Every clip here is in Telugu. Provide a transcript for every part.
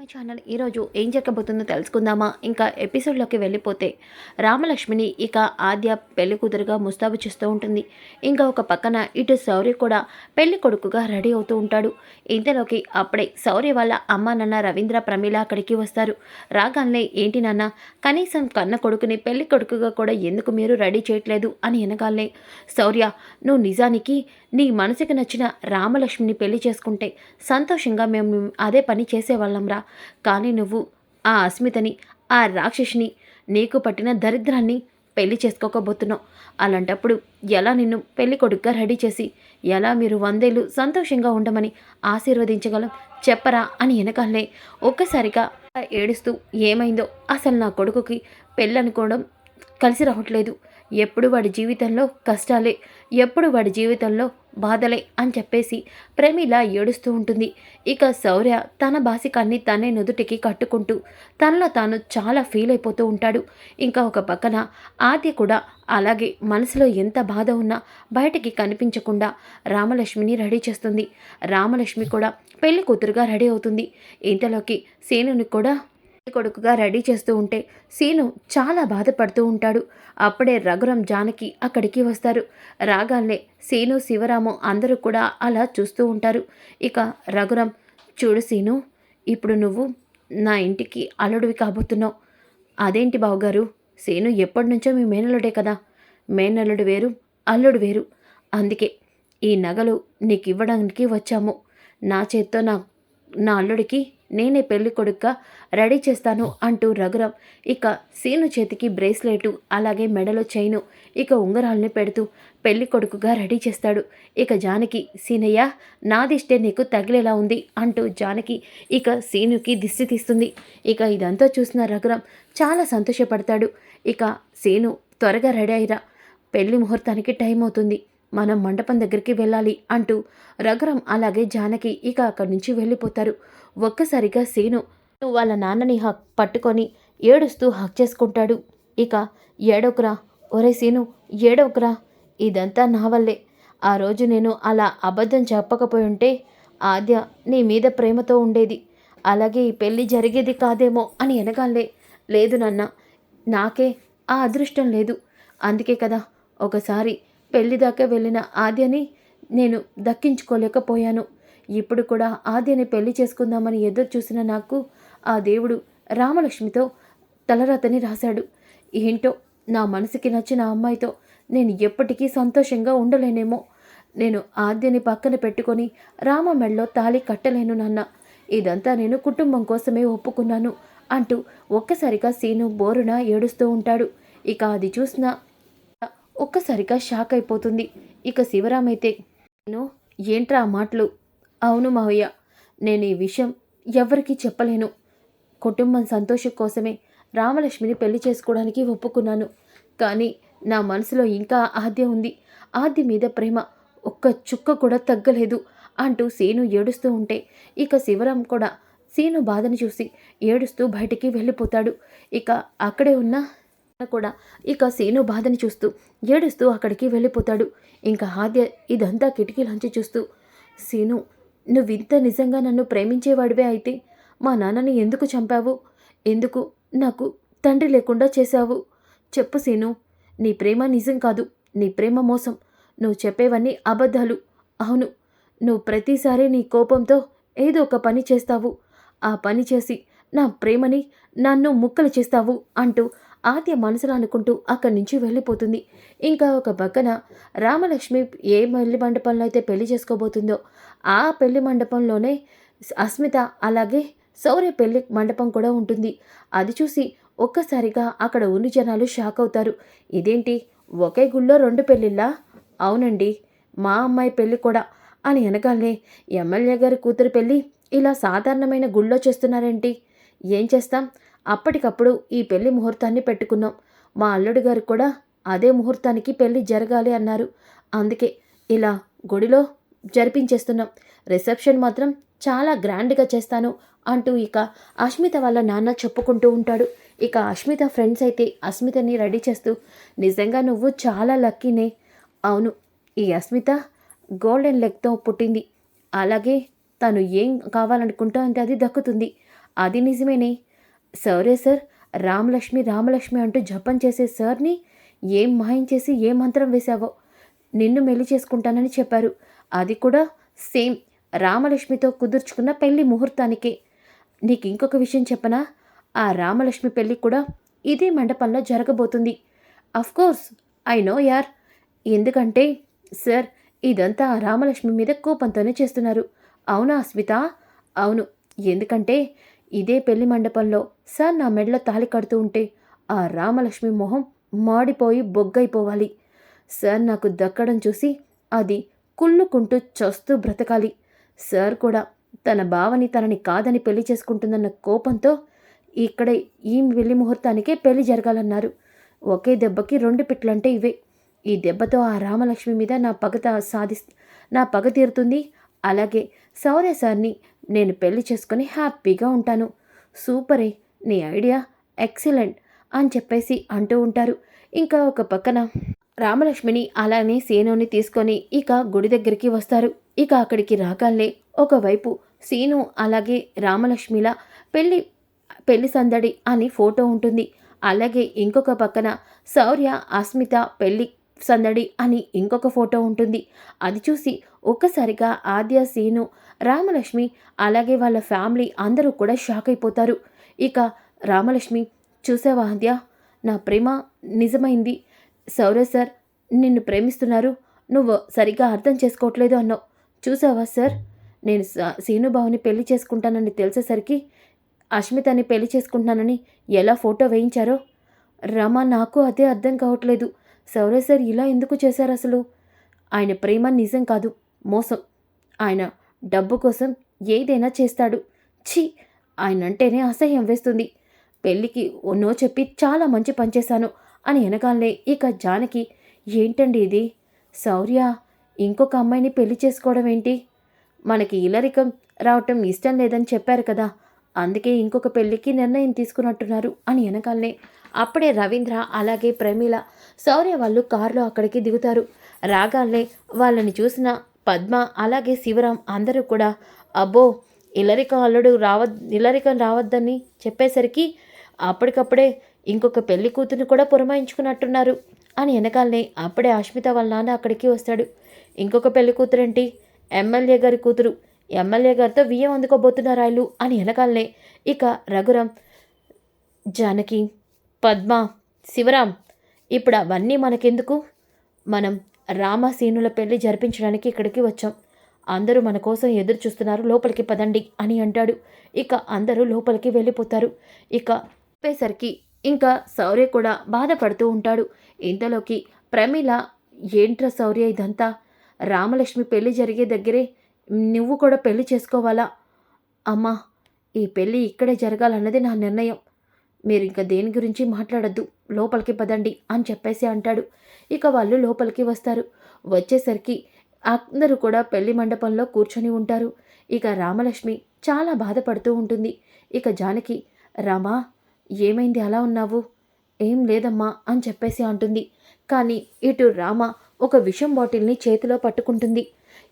మై ఛానల్ ఈరోజు ఏం జరగబోతుందో తెలుసుకుందామా? ఇంకా ఎపిసోడ్లోకి వెళ్ళిపోతే రామలక్ష్మిని ఇక ఆద్య పెళ్ళి కూతురుగా ముస్తాబు చేస్తూ ఉంటుంది. ఇంకా ఒక పక్కన ఇటు సౌర్య కూడా పెళ్ళి కొడుకుగా రెడీ అవుతూ ఉంటాడు. ఇంతలోకి అప్పుడే సౌర్య వాళ్ళ అమ్మ నాన్న రవీంద్ర ప్రమీల అక్కడికి వస్తారు. రాగానే ఏంటి నాన్న కనీసం కన్న కొడుకుని పెళ్ళి కొడుకుగా కూడా ఎందుకు మీరు రెడీ చేయట్లేదు? అని అనగానే శౌర్య నువ్వు నిజానికి నీ మనసుకి నచ్చిన రామలక్ష్మిని పెళ్ళి చేసుకుంటే సంతోషంగా మేము అదే పని చేసేవాళ్ళంరా కానీ నువ్వు ఆ అస్మితని ఆ రాక్షసిని నీకు పట్టిన దరిద్రాన్ని పెళ్ళి చేసుకోకపోతున్నావు. అలాంటప్పుడు ఎలా నిన్ను పెళ్ళి కొడుకుగా రెడీ చేసి ఎలా మీరు వందేళ్ళు సంతోషంగా ఉండమని ఆశీర్వదించగలం? చెప్పరా అని వెనకాలనే ఒక్కసారిగా ఏడుస్తూ ఏమైందో అసలు నా కొడుకుకి పెళ్ళనుకోవడం కలిసి రావట్లేదు. ఎప్పుడు వాడి జీవితంలో కష్టాలే ఎప్పుడు వాడి జీవితంలో బాధలే అని చెప్పేసి ప్రేమిల ఏడుస్తూ ఉంటుంది. ఇక శౌర్య తన బాసికాన్ని తనే నుదుటికి కట్టుకుంటూ తనలో తాను చాలా ఫీల్ అయిపోతూ ఉంటాడు. ఇంకా ఒక పక్కన ఆది కూడా అలాగే మనసులో ఎంత బాధ ఉన్నా బయటికి కనిపించకుండా రామలక్ష్మిని రెడీ చేస్తుంది. రామలక్ష్మి కూడా పెళ్ళి కూతురుగా రెడీ అవుతుంది. ఇంతలోకి సేనుని కూడా కొడుకుగా రెడీ చేస్తూ ఉంటే సీను చాలా బాధపడుతూ ఉంటాడు. అప్పుడే రఘురం జానకి అక్కడికి వస్తారు. రాగానే సీను శివరాము అందరూ కూడా అలా చూస్తూ ఉంటారు. ఇక రఘురం చూడు సీను ఇప్పుడు నువ్వు నా ఇంటికి అల్లుడివి కాబోతున్నావు. అదేంటి బావగారు? సీను ఎప్పటి నుంచో మీ మేనల్లుడే కదా. మేనల్లుడు వేరు అల్లుడు వేరు. అందుకే ఈ నగలు నీకు ఇవ్వడానికి వచ్చాము. నా చేత్తో నా నా అల్లుడికి నేనే పెళ్ళి కొడుక్క రెడీ చేస్తాను అంటూ రఘురామ్ ఇక సీను చేతికి బ్రేస్లెటు అలాగే మెడలో చైను ఇక ఉంగరాల్ని పెడుతూ పెళ్ళి కొడుకుగా రెడీ చేస్తాడు. ఇక జానకి సీనయ్య నాదిష్టే నీకు తగిలేలా ఉంది అంటూ జానకి ఇక సీనుకి దిష్టి తీస్తుంది. ఇక ఇదంతా చూసిన రఘురామ్ చాలా సంతోషపడతాడు. ఇక సీను త్వరగా రెడీ అయిరా. పెళ్ళి ముహూర్తానికి టైం అవుతుంది. మనం మండపం దగ్గరికి వెళ్ళాలి అంటూ రఘురం అలాగే జానకి ఇక అక్కడి నుంచి వెళ్ళిపోతారు. ఒక్కసారిగా సీను వాళ్ళ నాన్నని హక్ పట్టుకొని ఏడుస్తూ హక్ చేసుకుంటాడు. ఇక ఏడొకరా ఒరే సీను ఏడొకరా ఇదంతా నా వల్లే. ఆ రోజు నేను అలా అబద్ధం చెప్పకపోయి ఉంటే ఆద్య నీ మీద ప్రేమతో ఉండేది. అలాగే ఈ పెళ్ళి జరిగేది కాదేమో అని ఎనగాలే. లేదు నాన్న నాకే ఆ అదృష్టం లేదు. అందుకే కదా ఒకసారి పెళ్ళి దాకా వెళ్ళిన ఆద్యని నేను దక్కించుకోలేకపోయాను. ఇప్పుడు కూడా ఆద్యని పెళ్ళి చేసుకుందామని ఎదురు చూసిన నాకు ఆ దేవుడు రామలక్ష్మితో తలరాతని రాశాడు. ఏంటో నా మనసుకి నచ్చిన అమ్మాయితో నేను ఎప్పటికీ సంతోషంగా ఉండలేనేమో. నేను ఆద్యని పక్కన పెట్టుకొని రామ మెడలో తాళి కట్టలేను నాన్న. ఇదంతా నేను కుటుంబం కోసమే ఒప్పుకున్నాను అంటూ ఒక్కసారిగా సీను బోరున ఏడుస్తూ ఉంటాడు. ఇక అది చూసిన ఒక్కసారిగా షాక్ అయిపోతుంది. ఇక శివరామైతే నేను ఏంట్రా ఆ మాటలు? అవును మావయ్య నేను ఈ విషయం ఎవరికీ చెప్పలేను. కుటుంబం సంతోషం కోసమే రామలక్ష్మిని పెళ్ళి చేసుకోవడానికి ఒప్పుకున్నాను. కానీ నా మనసులో ఇంకా ఆద్య ఉంది. ఆద్య మీద ప్రేమ ఒక్క చుక్క కూడా తగ్గలేదు అంటూ సీను ఏడుస్తూ ఉంటే ఇక శివరాం కూడా సీను బాధను చూసి ఏడుస్తూ బయటికి వెళ్ళిపోతాడు. ఇక అక్కడే ఉన్న కూడా. ఇక సీను బాధని చూస్తూ ఏడుస్తూ అక్కడికి వెళ్ళిపోతాడు. ఇంకా ఆద్య ఇదంతా కిటికీలోంచి చూస్తూ సీను నువ్వింత నిజంగా నన్ను ప్రేమించేవాడివే అయితే మా నాన్నని ఎందుకు చంపావు? ఎందుకు నాకు తండ్రి లేకుండా చేశావు? చెప్పు సీను నీ ప్రేమ నిజం కాదు నీ ప్రేమ మోసం. నువ్వు చెప్పేవన్నీ అబద్ధాలు. అవును నువ్వు ప్రతిసారి నీ కోపంతో ఏదో ఒక పని చేస్తావు. ఆ పని చేసి నా ప్రేమని నన్ను ముక్కలు చేస్తావు అంటూ ఆద్య మనసులో అనుకుంటూ అక్కడి నుంచి వెళ్ళిపోతుంది. ఇంకా ఒక పక్కన రామలక్ష్మి ఏ పెళ్ళి మండపంలో అయితే పెళ్ళి చేసుకోబోతుందో ఆ పెళ్ళి మండపంలోనే అస్మిత అలాగే శౌర్య పెళ్ళి మండపం కూడా ఉంటుంది. అది చూసి ఒక్కసారిగా అక్కడ ఉన్న జనాలు షాక్ అవుతారు. ఇదేంటి? ఒకే గుళ్ళో రెండు పెళ్ళిళ్ళా అవునండి మా అమ్మాయి పెళ్ళి కూడా అని వెనకాలనే ఎమ్మెల్యే గారి కూతురు పెళ్ళి ఇలా సాధారణమైన గుళ్ళో చేస్తున్నారేంటి? ఏం చేస్తాం? అప్పటికప్పుడు ఈ పెళ్ళి ముహూర్తాన్ని పెట్టుకున్నాం. మా అల్లుడు గారు కూడా అదే ముహూర్తానికి పెళ్ళి జరగాలి అన్నారు. అందుకే ఇలా గుడిలో జరిపించేస్తున్నాం. రిసెప్షన్ మాత్రం చాలా గ్రాండ్గా చేస్తాను అంటూ ఇక అష్మిత వాళ్ళ నాన్న చెప్పుకుంటూ ఉంటాడు. ఇక అష్మిత ఫ్రెండ్స్ అయితే అస్మితని రెడీ చేస్తూ నిజంగా నువ్వు చాలా లక్కీనే. అవును ఈ అస్మిత గోల్డెన్ లెగ్తో పుట్టింది. అలాగే తను ఏం కావాలనుకుంటా అంటే అది దక్కుతుంది. అది నిజమేనే. సరే సార్ రామలక్ష్మి రామలక్ష్మి అంటూ జపం చేసే సార్ని ఏం మాయం చేసి ఏ మంత్రం వేశావో నిన్ను మెల్లి చేసుకుంటానని చెప్పారు. అది కూడా సేమ్ రామలక్ష్మితో కుదుర్చుకున్న పెళ్ళి ముహూర్తానికే. నీకు ఇంకొక విషయం చెప్పనా? ఆ రామలక్ష్మి పెళ్ళి కూడా ఇదే మండపంలో జరగబోతుంది. కోర్స్ ఐ నో యార్ ఎందుకంటే సార్ ఇదంతా ఆ రామలక్ష్మి మీద కోపంతోనే చేస్తున్నారు. అవునా అస్మిత? అవును. ఎందుకంటే ఇదే పెళ్ళి మండపంలో సార్ నా మెడలో తాళి కడుతూ ఉంటే ఆ రామలక్ష్మి మొహం మాడిపోయి బొగ్గైపోవాలి. సార్ నాకు దక్కడం చూసి అది కుళ్ళుకుంటూ చస్తూ బ్రతకాలి. సార్ కూడా తన బావని తనని కాదని పెళ్ళి చేసుకుంటుందన్న కోపంతో ఇక్కడ ఈ పెళ్ళి ముహూర్తానికే పెళ్ళి జరగాలన్నారు. ఒకే దెబ్బకి రెండు పిట్లంటే ఇవే. ఈ దెబ్బతో ఆ రామలక్ష్మి మీద నా పగ సాధి నా పగ తీరుతుంది. అలాగే సౌర్య సార్ని నేను పెళ్ళి చేసుకుని హ్యాపీగా ఉంటాను. సూపరే నీ ఐడియా ఎక్సలెంట్ అని చెప్పేసి అంటూ ఉంటారు. ఇంకా ఒక పక్కన రామలక్ష్మిని అలానే సీనుని తీసుకొని ఇక గుడి దగ్గరికి వస్తారు. ఇక అక్కడికి రాగానే ఒకవైపు సీను అలాగే రామలక్ష్మిల పెళ్ళి పెళ్ళి సందడి అని ఫోటో ఉంటుంది. అలాగే ఇంకొక పక్కన శౌర్య అస్మిత పెళ్ళి సందడి అని ఇంకొక ఫోటో ఉంటుంది. అది చూసి ఒక్కసారిగా ఆద్య సీను రామలక్ష్మి అలాగే వాళ్ళ ఫ్యామిలీ అందరూ కూడా షాక్ అయిపోతారు. ఇక రామలక్ష్మి చూసావా ఆద్య? నా ప్రేమ నిజమైంది. సౌరవ్ సార్ నిన్ను ప్రేమిస్తున్నారు. నువ్వు సరిగ్గా అర్థం చేసుకోవట్లేదు అన్నావు. చూసావా సార్? నేను సీనుబాబుని పెళ్ళి చేసుకుంటానని తెలిసేసరికి అష్మితని పెళ్ళి చేసుకుంటున్నానని ఎలా ఫోటో వేయించారో? రమ నాకు అదే అర్థం కావట్లేదు. సౌరవ్ సార్ ఇలా ఎందుకు చేశారు అసలు? ఆయన ప్రేమ నిజం కాదు. మోసం. ఆయన డబ్బు కోసం ఏదైనా చేస్తాడు. ఛీ! ఆయన అంటేనే అసహ్యం వేస్తుంది. పెళ్ళికి నో చెప్పి చాలా మంచి పనిచేశాను అని వెనకాలనే ఇక జానకి ఏంటండి ఇది? శౌర్య ఇంకొక అమ్మాయిని పెళ్ళి చేసుకోవడం ఏంటి? మనకి ఇలరికం రావటం ఇష్టం లేదని చెప్పారు కదా అందుకే ఇంకొక పెళ్ళికి నిర్ణయం తీసుకున్నట్టున్నారు అని వెనకాలనే అప్పుడే రవీంద్ర అలాగే ప్రమీల శౌర్య వాళ్ళు కారులో అక్కడికి దిగుతారు. రాగాలనే వాళ్ళని చూసిన పద్మ అలాగే శివరాం అందరూ కూడా అబ్బో ఇల్లరిక అల్లుడు రావద్ ఇల్లరిక రావద్దని చెప్పేసరికి అప్పటికప్పుడే ఇంకొక పెళ్ళి కూతురు కూడా పురమాయించుకున్నట్టున్నారు అని వెనకాలనే అప్పుడే అష్మిత వాళ్ళ నాన్న అక్కడికి వస్తాడు. ఇంకొక పెళ్ళి కూతురేంటి? ఎమ్మెల్యే గారి కూతురు. ఎమ్మెల్యే గారితో వియ్యం అందుకోబోతున్నారు ఆయన అని వెనకాలనే ఇక రఘురాం జానకి పద్మ శివరాం ఇప్పుడు అవన్నీ మనకెందుకు? మనం రామసీనుల పెళ్ళి జరిపించడానికి ఇక్కడికి వచ్చాం. అందరూ మన కోసం ఎదురు చూస్తున్నారు లోపలికి పదండి అని అంటాడు. ఇక అందరూ లోపలికి వెళ్ళిపోతారు. ఇక చెప్పేసరికి ఇంకా శౌర్య కూడా బాధపడుతూ ఉంటాడు. ఇంతలోకి ప్రమీల ఏంట్రా శౌర్య ఇదంతా? రామలక్ష్మి పెళ్ళి జరిగే దగ్గరే నువ్వు కూడా పెళ్ళి చేసుకోవాలా? అమ్మా ఈ పెళ్ళి ఇక్కడే జరగాలన్నది నా నిర్ణయం. మీరు ఇంకా దేని గురించి మాట్లాడద్దు. లోపలికి పదండి అని చెప్పేసి అంటాడు. ఇక వాళ్ళు లోపలికి వస్తారు. వచ్చేసరికి అందరూ కూడా పెళ్ళి మండపంలో కూర్చొని ఉంటారు. ఇక రామలక్ష్మి చాలా బాధపడుతూ ఉంటుంది. ఇక జానకి రామా ఏమైంది? అలా ఉన్నావు? ఏం లేదమ్మా అని చెప్పేసి అంటుంది. కానీ ఇటు రామ ఒక విషం బాటిల్ని చేతిలో పట్టుకుంటుంది.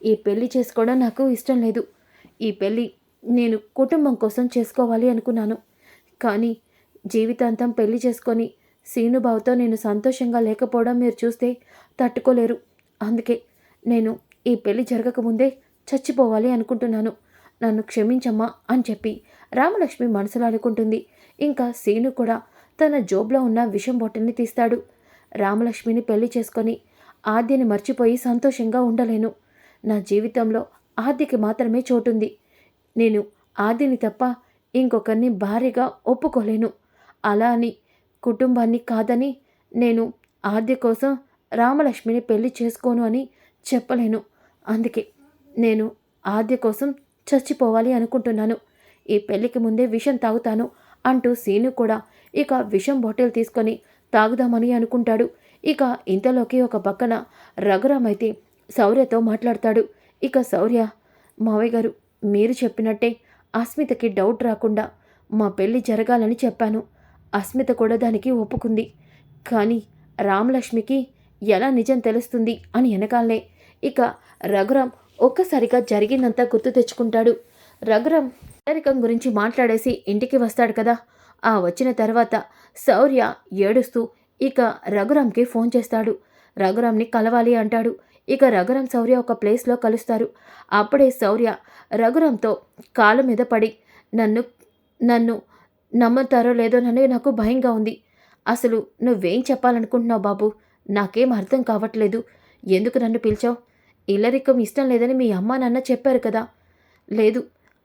ఈ పెళ్ళి చేసుకోవడం నాకు ఇష్టం లేదు. ఈ పెళ్ళి నేను కుటుంబం కోసం చేసుకోవాలి అనుకున్నాను. కానీ జీవితాంతం పెళ్ళి చేసుకొని సీనుబావుతో నేను సంతోషంగా లేకపోవడం మీరు చూస్తే తట్టుకోలేరు. అందుకే నేను ఈ పెళ్ళి జరగకముందే చచ్చిపోవాలి అనుకుంటున్నాను. నన్ను క్షమించమ్మా అని చెప్పి రామలక్ష్మి మనసులో అనుకుంటుంది ఇంకా సీను కూడా తన జోబ్లో ఉన్న విషం బొట్టని తీస్తాడు. రామలక్ష్మిని పెళ్ళి చేసుకొని ఆద్యని మర్చిపోయి సంతోషంగా ఉండలేను. నా జీవితంలో ఆద్యకి మాత్రమే చోటుంది. నేను ఆద్యని తప్ప ఇంకొకరిని భారీగా ఒప్పుకోలేను. అలా అని కుటుంబాన్ని కాదని నేను ఆద్య కోసం రామలక్ష్మిని పెళ్ళి చేసుకోను అని చెప్పలేను. అందుకే నేను ఆద్య కోసం చచ్చిపోవాలి అనుకుంటున్నాను. ఈ పెళ్ళికి ముందే విషం తాగుతాను అంటూ సీను కూడా ఇక విషం బాటిల్ తీసుకొని తాగుదామని అనుకుంటాడు. ఇక ఇంతలోకి ఒక పక్కన రఘురామ్ అయితే శౌర్యతో మాట్లాడతాడు. ఇక శౌర్య మావయ్య గారు మీరు చెప్పినట్టే అస్మితకి డౌట్ రాకుండా మా పెళ్ళి జరగాలని చెప్పాను. అస్మిత కూడా దానికి ఒప్పుకుంది. కానీ రామలక్ష్మికి ఎలా నిజం తెలుస్తుంది అని వెనకాలనే. ఇక రఘురాం ఒక్కసారిగా జరిగిందంతా గుర్తు తెచ్చుకుంటాడు. రఘురాం పేదరికం గురించి మాట్లాడేసి ఇంటికి వస్తాడు కదా. ఆ వచ్చిన తర్వాత శౌర్య ఏడుస్తూ ఇక రఘురామ్కి ఫోన్ చేస్తాడు. రఘురామ్ని కలవాలి అంటాడు. ఇక రఘురాం శౌర్య ఒక ప్లేస్లో కలుస్తారు. అప్పుడే శౌర్య రఘురాంతో కాలు మీద పడి నన్ను నన్ను నమ్ముతారో లేదోనని నాకు భయంగా ఉంది. అసలు నువ్వేం చెప్పాలనుకుంటున్నావు బాబు? నాకేం అర్థం కావట్లేదు. ఎందుకు నన్ను పిలిచావు? ఇల్లరికం ఇష్టం లేదని మీ అమ్మ నాన్న చెప్పారు కదా. లేదు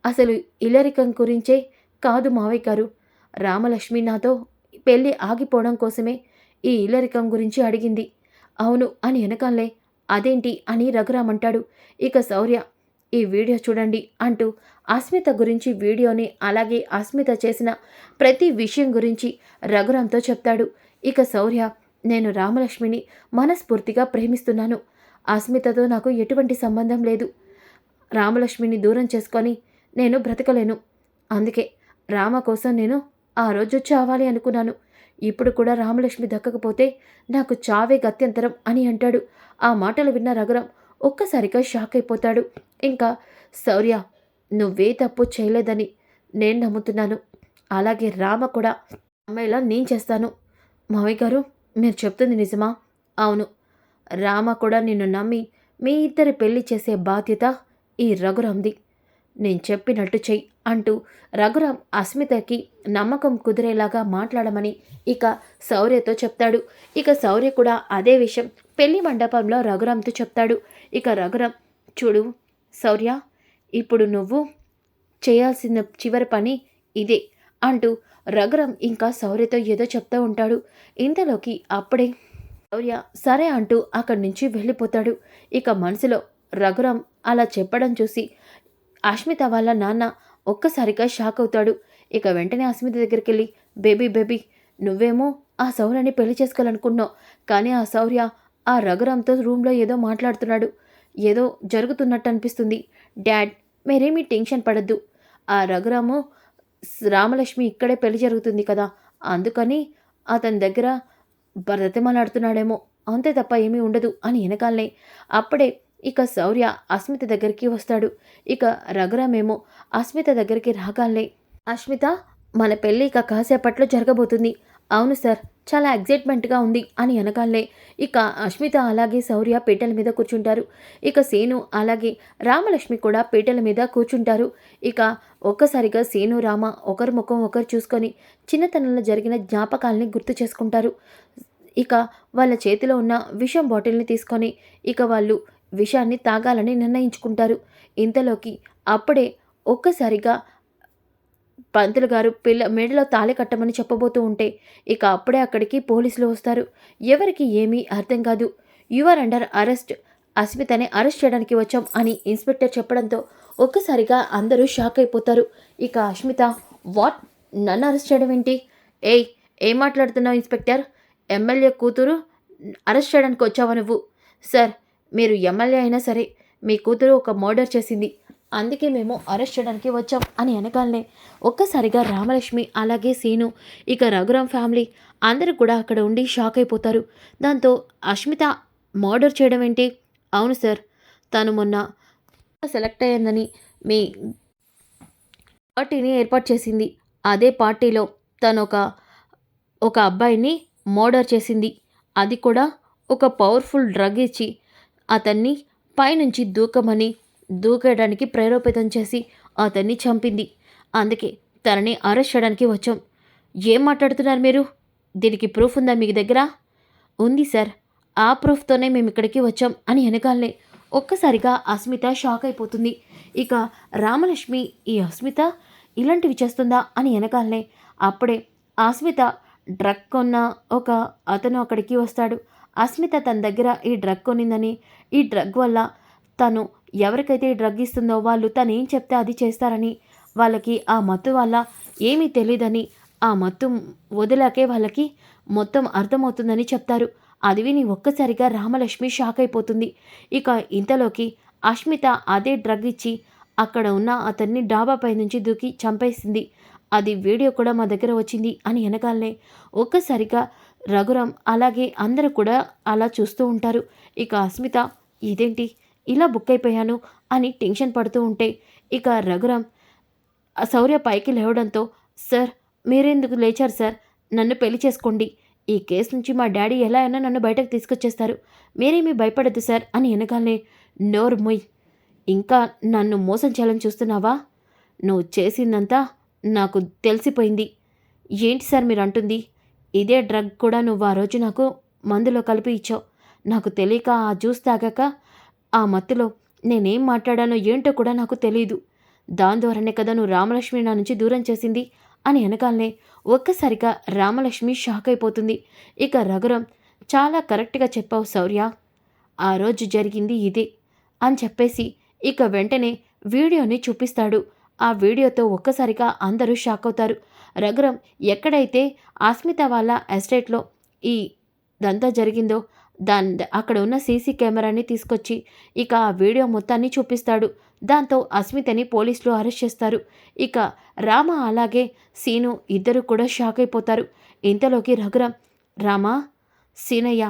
అసలు ఇల్లరికం గురించే కాదు మావయ్య గారు. రామలక్ష్మి నాతో పెళ్ళి ఆగిపోవడం కోసమే ఈ ఇల్లరికం గురించి అడిగింది. అవును అని వెనకాలే. అదేంటి అని రఘురామ్ అంటాడు. ఇక శౌర్య ఈ వీడియో చూడండి అంటూ అస్మిత గురించి వీడియోని అలాగే అస్మిత చేసిన ప్రతి విషయం గురించి రఘురామ్తో చెప్తాడు. ఇక శౌర్య నేను రామలక్ష్మిని మనస్ఫూర్తిగా ప్రేమిస్తున్నాను. అస్మితతో నాకు ఎటువంటి సంబంధం లేదు. రామలక్ష్మిని దూరం చేసుకొని నేను బ్రతకలేను. అందుకే రామ కోసం నేను ఆ రోజు చావాలి అనుకున్నాను. ఇప్పుడు కూడా రామలక్ష్మి దక్కకపోతే నాకు చావే గత్యంతరం అని అంటాడు. ఆ మాటలు విన్న రఘురాం ఒక్కసారిగా షాక్ అయిపోతాడు. ఇంకా శౌర్య నువ్వే తప్పు చేయలేదని నేను నమ్ముతున్నాను. అలాగే రామ కూడా అమ్మాయిలా నేను చేస్తాను. మావయ్య గారు మీరు చెప్తుంది నిజమా? అవును. రామ కూడా నిన్ను నమ్మి మీ ఇద్దరి పెళ్ళి చేసే బాధ్యత ఈ రఘురామ్ది. నేను చెప్పినట్టు చెయ్యి అంటూ రఘురామ్ అస్మితకి నమ్మకం కుదిరేలాగా మాట్లాడమని ఇక శౌర్యతో చెప్తాడు. ఇక శౌర్య కూడా అదే విషయం పెళ్ళి మండపంలో రఘురాంతో చెప్తాడు. ఇక రఘురామ్ చూడు శౌర్య ఇప్పుడు నువ్వు చేయాల్సిన చివరి పని ఇదే అంటూ రఘురాం ఇంకా శౌర్యతో ఏదో చెప్తూ ఉంటాడు. ఇంతలోకి అప్పుడే శౌర్య సరే అంటూ అక్కడి నుంచి వెళ్ళిపోతాడు. ఇక మనసులో రఘురాం అలా చెప్పడం చూసి అస్మిత వాళ్ళ నాన్న ఒక్కసారిగా షాక్ అవుతాడు. ఇక వెంటనే అస్మిత దగ్గరికి వెళ్ళి బేబీ బేబీ నువ్వేమో ఆ శౌర్యని పెళ్ళి చేసుకోవాలనుకున్నావు. కానీ ఆ శౌర్య ఆ రఘురామ్తో రూమ్లో ఏదో మాట్లాడుతున్నాడు. ఏదో జరుగుతున్నట్టు అనిపిస్తుంది. డాడ్ మీరేమీ టెన్షన్ పడద్దు. ఆ రఘురాము రామలక్ష్మి ఇక్కడే పెళ్ళి జరుగుతుంది కదా. అందుకని అతని దగ్గర బ్రతిమలాడుతున్నాడేమో అంతే తప్ప ఏమీ ఉండదు అని వెనకాలనే. అప్పుడే ఇక శౌర్య అస్మిత దగ్గరికి వస్తాడు. ఇక రఘురామేమో అస్మిత దగ్గరికి రాగాలే అస్మిత మన పెళ్ళి ఇక కాసేపట్లో జరగబోతుంది. అవును సార్ చాలా ఎగ్జైట్మెంట్గా ఉంది అని అనగాలే ఇక అస్మిత అలాగే శౌర్య పీటల మీద కూర్చుంటారు. ఇక సేను అలాగే రామలక్ష్మి కూడా పీటల మీద కూర్చుంటారు. ఇక ఒక్కసారిగా సేను రామ ఒకరి ముఖం ఒకరు చూసుకొని చిన్నతనంలో జరిగిన జ్ఞాపకాలని గుర్తు చేసుకుంటారు. ఇక వాళ్ళ చేతిలో ఉన్న విషం బాటిల్ని తీసుకొని ఇక వాళ్ళు విషాన్ని తాగాలని నిర్ణయించుకుంటారు. ఇంతలోకి అప్పుడే ఒక్కసారిగా పంతులు గారు పిల్ల మెడలో తాళి కట్టమని చెప్పబోతూ ఉంటే ఇక అప్పుడే అక్కడికి పోలీసులు వస్తారు. ఎవరికి ఏమీ అర్థం కాదు. యువర్ అండర్ అరెస్ట్ అస్మితని అరెస్ట్ చేయడానికి వచ్చాం అని ఇన్స్పెక్టర్ చెప్పడంతో ఒక్కసారిగా అందరూ షాక్ అయిపోతారు. ఇక అస్మిత వాట్? నన్ను అరెస్ట్ చేయడం ఏంటి? ఏయ్ ఏం మాట్లాడుతున్నావు ఇన్స్పెక్టర్? ఎమ్మెల్యే కూతురు అరెస్ట్ చేయడానికి వచ్చావా నువ్వు? సార్ మీరు ఎమ్మెల్యే అయినా సరే మీ కూతురు ఒక మర్డర్ చేసింది. అందుకే మేము అరెస్ట్ చేయడానికి వచ్చాం అని అనగానే ఒక్కసారిగా రామలక్ష్మి అలాగే సీను ఇక రఘురామ్ ఫ్యామిలీ అందరూ కూడా అక్కడ ఉండి షాక్ అయిపోతారు. దాంతో అష్మిత మర్డర్ చేయడం ఏంటి? అవును సార్ తను మొన్న సెలెక్ట్ అయ్యిందని మీ పార్టీని ఏర్పాటు చేసింది. అదే పార్టీలో తను ఒక ఒక అబ్బాయిని మర్డర్ చేసింది. అది కూడా ఒక పవర్ఫుల్ డ్రగ్ ఇచ్చి అతన్ని పైనుంచి దూకమని దూకేయడానికి ప్రేరేపితం చేసి అతన్ని చంపింది. అందుకే తనని అరెస్ట్ చేయడానికి వచ్చాం. ఏం మాట్లాడుతున్నారు మీరు? దీనికి ప్రూఫ్ ఉందా మీ దగ్గర? ఉంది సార్. ఆ ప్రూఫ్తోనే మేము ఇక్కడికి వచ్చాం అని వెనకాలనే ఒక్కసారిగా అస్మిత షాక్ అయిపోతుంది. ఇక రామలక్ష్మి ఈ అస్మిత ఇలాంటివి చేస్తుందా? అని వెనకాలనే అప్పుడే అస్మిత డ్రగ్ కొన్న ఒక అతను అక్కడికి వస్తాడు. అస్మిత తన దగ్గర ఈ డ్రగ్ కొనిందని. ఈ డ్రగ్ వల్ల తను ఎవరికైతే డ్రగ్ ఇస్తుందో వాళ్ళు తను ఏం చెప్తే అది చేస్తారని వాళ్ళకి ఆ మత్తు వల్ల ఏమీ తెలియదని ఆ మత్తు వదిలాకే వాళ్ళకి మొత్తం అర్థమవుతుందని చెప్తారు. అది విని ఒక్కసారిగా రామలక్ష్మి షాక్ అయిపోతుంది. ఇక ఇంతలోకి అష్మిత అదే డ్రగ్ ఇచ్చి అక్కడ ఉన్న అతన్ని డాబాపై నుంచి దూకి చంపేసింది. అది వీడియో కూడా మా దగ్గర వచ్చింది అని వెనకాలనే ఒక్కసారిగా రఘురామ్ అలాగే అందరూ కూడా అలా చూస్తూ ఉంటారు. ఇక అస్మిత ఇదేంటి? ఇలా బుక్ అయిపోయాను అని టెన్షన్ పడుతూ ఉంటే ఇక రఘురామ్ ఆ శౌర్య పైకి లేవడంతో సార్ మీరెందుకు లేచారు సార్? నన్ను పెళ్ళి చేసుకోండి. ఈ కేసు నుంచి మా డాడీ ఎలా అయినా నన్ను బయటకు తీసుకొచ్చేస్తారు. మీరేమీ భయపడద్దు సార్ అని వెనకాలనే నోరు మొయ్. ఇంకా నన్ను మోసం చేయాలని చూస్తున్నావా? నువ్వు చేసిందంతా నాకు తెలిసిపోయింది. ఏంటి సార్ మీరు అంటుంది ఇదే డ్రగ్ కూడా నువ్వు ఆ రోజు నాకు మందులో కలిపి ఇచ్చావు. నాకు తెలియక ఆ జ్యూస్ తాగాక ఆ మత్తులో నేనేం మాట్లాడానో ఏంటో కూడా నాకు తెలియదు దాని ద్వారానే కదా నువ్వు రామలక్ష్మి నా నుంచి దూరం చేసింది అని వెనకాలనే ఒక్కసారిగా రామలక్ష్మి షాక్ అయిపోతుంది. ఇక రఘురం చాలా కరెక్ట్గా చెప్పావు శౌర్య. ఆ రోజు జరిగింది ఇదే అని చెప్పేసి ఇక వెంటనే వీడియోని చూపిస్తాడు. ఆ వీడియోతో ఒక్కసారిగా అందరూ షాక్ అవుతారు. రఘురం ఎక్కడైతే ఆస్మిత వాళ్ళ ఎస్టేట్లో ఈ దంతా జరిగిందో దాని అక్కడ ఉన్న సీసీ కెమెరాని తీసుకొచ్చి ఇక ఆ వీడియో మొత్తాన్ని చూపిస్తాడు. దాంతో అస్మితని పోలీసులు అరెస్ట్ చేస్తారు. ఇక రామ అలాగే సీను ఇద్దరు కూడా షాక్ అయిపోతారు. ఇంతలోకి రఘురామ్ రామా సీనయ్య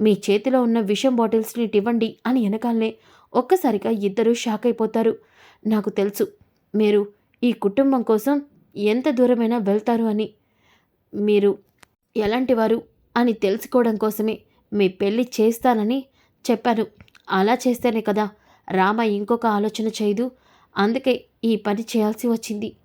మీ చేతిలో ఉన్న విషం బాటిల్స్ని ఇవ్వండి అని వెనకాలనే ఒక్కసారిగా ఇద్దరు షాక్ అయిపోతారు. నాకు తెలుసు మీరు ఈ కుటుంబం కోసం ఎంత దూరమైనా వెళ్తారు అని మీరు ఎలాంటివారు అని తెలుసుకోవడం కోసమే మీ పెళ్ళి చేస్తానని చెప్పాను. అలా చేస్తేనే కదా రామ ఇంకొక ఆలోచన చేయదు. అందుకే ఈ పని చేయాల్సి వచ్చింది.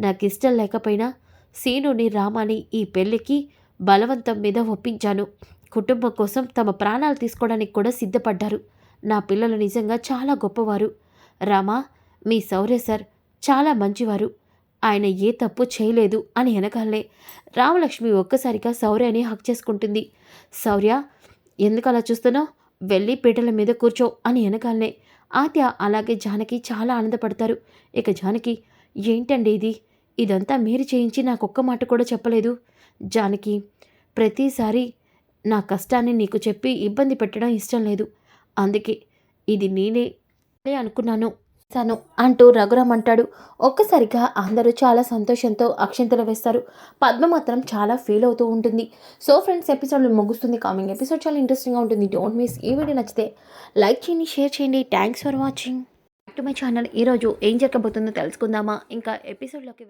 నాకు ఇష్టం లేకపోయినా సీనుని రామాని ఈ పెళ్ళికి బలవంతం మీద ఒప్పించాను. కుటుంబం కోసం తమ ప్రాణాలు తీసుకోవడానికి కూడా సిద్ధపడ్డారు. నా పిల్లలు నిజంగా చాలా గొప్పవారు. రామా మీ సౌర్య సార్ చాలా మంచివారు. ఆయన ఏ తప్పు చేయలేదు అని వెనకాలే రామలక్ష్మి ఒక్కసారిగా శౌర్యని హక్ చేసుకుంటుంది. శౌర్య ఎందుకు అలా చూస్తున్నావు? వెళ్ళి పీటల మీద కూర్చో అని వెనకాలనే. ఆత్య అలాగే జానకి చాలా ఆనందపడతారు. ఇక జానకి ఏంటండి ఇది? ఇదంతా మీరు చేయించి నాకు ఒక్క మాట కూడా చెప్పలేదు. జానకి ప్రతిసారి నా కష్టాన్ని నీకు చెప్పి ఇబ్బంది పెట్టడం ఇష్టం లేదు. అందుకే ఇది నేనే అనుకున్నాను. తను అంటూ రఘురామ్ అంటాడు. ఒక్కసారిగా అందరూ చాలా సంతోషంతో అక్షింతలు వేస్తారు. పద్మ మాత్రం చాలా ఫీల్ అవుతూ ఉంటుంది. సో ఫ్రెండ్స్ ఎపిసోడ్లో ముగుస్తుంది. కామింగ్ ఎపిసోడ్ చాలా ఇంట్రెస్టింగ్గా ఉంటుంది. డోంట్ మిస్ ఈ వీడియో నచ్చితే లైక్ చేయండి షేర్ చేయండి. Thanks for watching to my channel ఈరోజు ఏం జరగబోతుందో తెలుసుకుందామా? ఇంకా ఎపిసోడ్లోకి